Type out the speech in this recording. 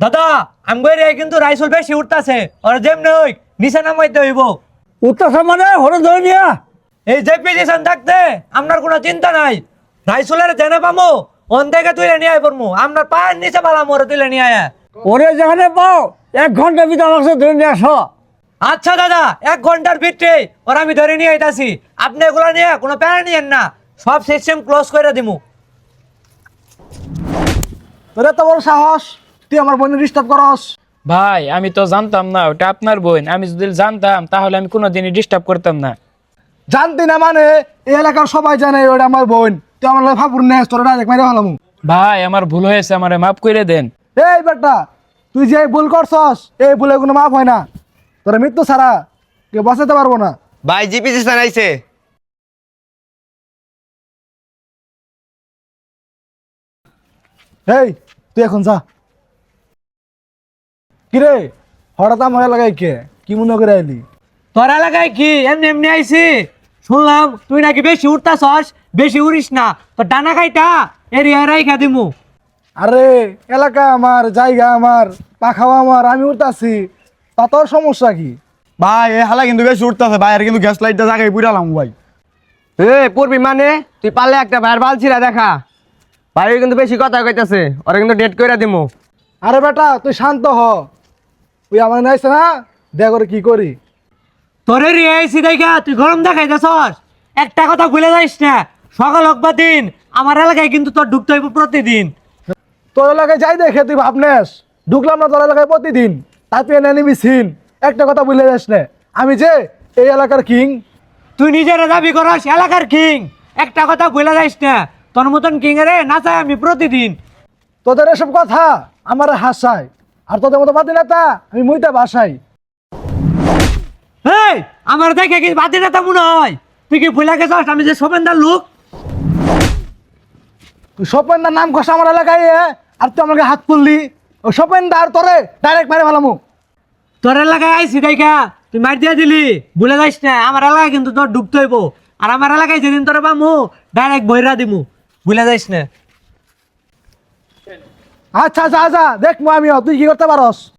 দাদা আমি কই রে কিন্তু রাইসুল বেশি উঠতাছে। ওর যেমনি হই নিচে নামাইতে হইব। উত্তর মানে? হরে ধরে নিয়া। এই যে পজিশন থাকতে আপনার কোনো চিন্তা নাই। রাইসুলের জেনে পামো অন থেকে তুলে নিয়ে আয় পড়মু। আপনার পায়ের নিচে পালাম ওরে তুলে নিয়ে আয়। ওরে যেখানে পাও এক ঘণ্টা ভিতরে সাথে ধরে নিয়ে আসো। আচ্ছা দাদা এক ঘণ্টার ভিতরে ওর আমি ধরে নিয়ে আইতাছি। আপনি এগুলো নিয়ে কোনো প্যারা নিয়েন না। সব সিস্টেম ক্লোজ করে দিমু। তোর এত বড় সাহস। তুই আমার বোনের ডিস্টার্ব করস। ভাই আমি তো জানতাম না ওটা আপনার বোন। আমি যদি জানতাম তাহলে আমি কোনোদিনই ডিস্টার্ব করতাম না। জানতি না মানে? এই এলাকার সবাই জানে ওটা আমার বোন। তুই আমার লাগে ফাপুর নেস তোর ডাইরেক্ট মেরে ফেলাম। ভাই আমার ভুল হয়েছে আমারে মাফ করে দেন। এই বেটা তুই যে ভুল করছস এই ভুলে কোনো মাফ হয় না। তোর মৃত্যু ছাড়া কেউ বাঁচাতে পারব না। ভাই জিপিসি জানাইছে এই তুই এখন যা। কিরে? হঠাৎ আমার লাগাই কে? কি মনে করে আইলি? তোরা এলাকায় কি? এমনি এমনি আইছি। শুনলাম তুই নাকি বেশি উঠতাছস বেশি উড়িস না। তো ডানা খাইটা এরি এরিয়া রাইখা দিমু। আরে এলাকা আমার জায়গা আমার পাখাও আমার আমি উঠতাছি। তা তোর সমস্যা কি? ভাই এ হালা কিন্তু বেশি উঠতেছে। ভাইয়ের কিন্তু গ্যাস লাইটটা জায়গায় পুরালাম ভাই। এ পড়বি মানে? তুই পারলে একটা ভাইয়ের বালছিরা দেখা। ভাই কিন্তু বেশি কথা কইতাছে। ওরা কিন্তু ডেট কইরা দিমু। আরে বেটা তুই শান্ত হ। তুই আমার নাইছে না দেখ করে কি করি। তোর এরিয়া আইছি দেখা তুই গরম দেখাইতেছস? একটা কথা ভুলে যাইস না সকাল হোক বা দিন আমার এলাকায় কিন্তু তোর ঢুকতে হইব প্রতিদিন। তোর এলাকায় যাই দেখে তুই ভাবনেস ঢুকলাম না তোর এলাকায় প্রতিদিন তুই এনে নিবি সিন। একটা কথা বুঝলে যাস না আমি যে এই এলাকার কিং। তুই নিজের দাবি করস এলাকার কিং। একটা কথা ভুলে যাইস না তোর মতন কিং রে নাচাই আমি প্রতিদিন। তোদের এসব কথা আমার হাসায়। আর তোদের মতো বাদি নেতা আমি মুইটা বাসাই এই আমার দেখে কি বাদি নেতা মনে হয়? তুই কি ভুলে গেছস আমি যে শোভেন্দার লোক? তুই স্বপেন্দার নাম কষা আমার এলাকায় এ, আর তুই আমাকে হাত তুললি? ওই স্বপেন্দার তোরে ডাইরেক্ট মেরে ফেলামু তোর এলাকায় আইসি দেখা তুই মার দিয়ে দিলি ভুলে যাইস না আমার এলাকায় কিন্তু তোর ঢুকতে হইব। আর আমার এলাকায় যেদিন তোর পামু ডাইরেক্ট বইরা দিমু ভুলে যাইস না। আচ্ছা আচ্ছা আচ্ছা দেখব আমিও। তুই কি করতে পারস?